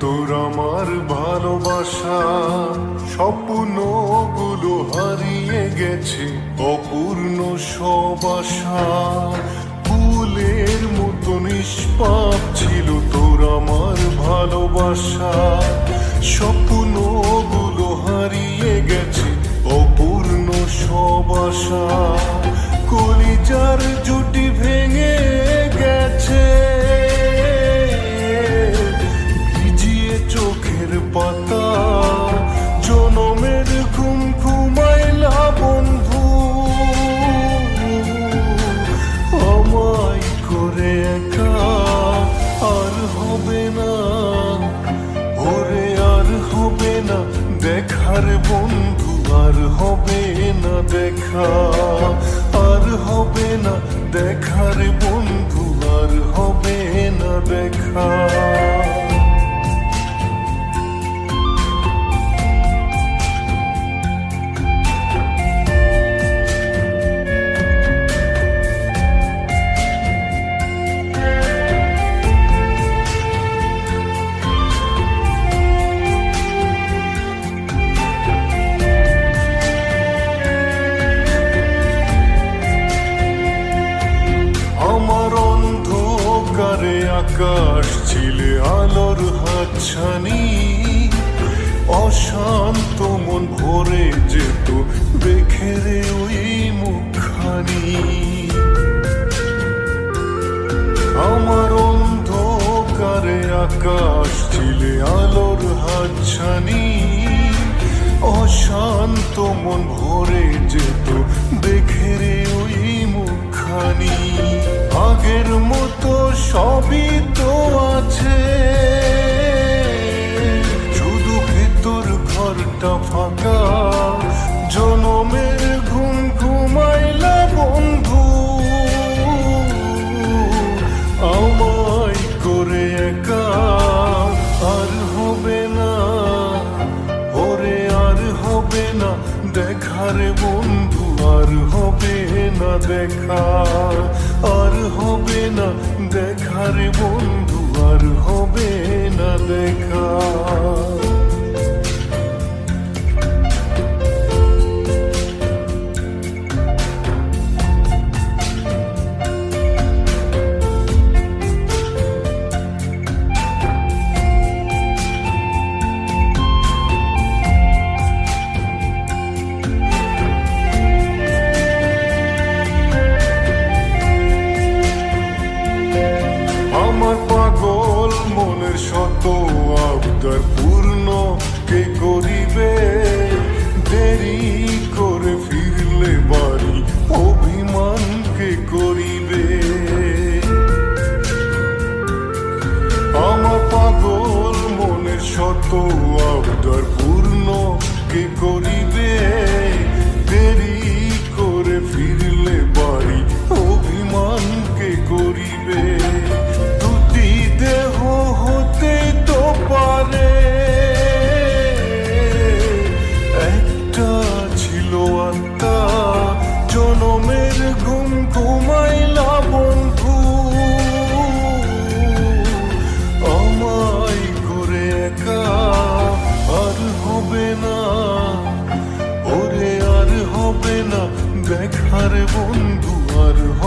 তোর আমার ভালোবাসা। স্বপ্নগুলো হারিয়ে গেছে অপূর্ণ সব আশা। ফুলের মতো নিষ্পাপ ছিল তোর আমার ভালোবাসা। স্বপ্নগুলো হারিয়ে গেছে অপূর্ণ সব আশা। দেখার বন্ধু আর হবে না দেখা আর হবে না দেখার আকাশ ছিলে আলোর হাতছানি। অশান্ত মন ভরে যেত দেখে রে ওই মুখখানি। আমার অন্ধকারে আকাশ ছিলে আলোর হাতছানি। অশান্ত মন ভরে যেত ঘরটা ফাঁকা জনমের ঘুম ঘুমাইলা বন্ধু। আমায় করে একা আর হবে না, ওরে আর হবে না, দেখার বন্ধু আর হবে না, দেখা আর হবে না, দেখার বন্ধু আর হবে শত আবদার পূর্ণ কে করিবে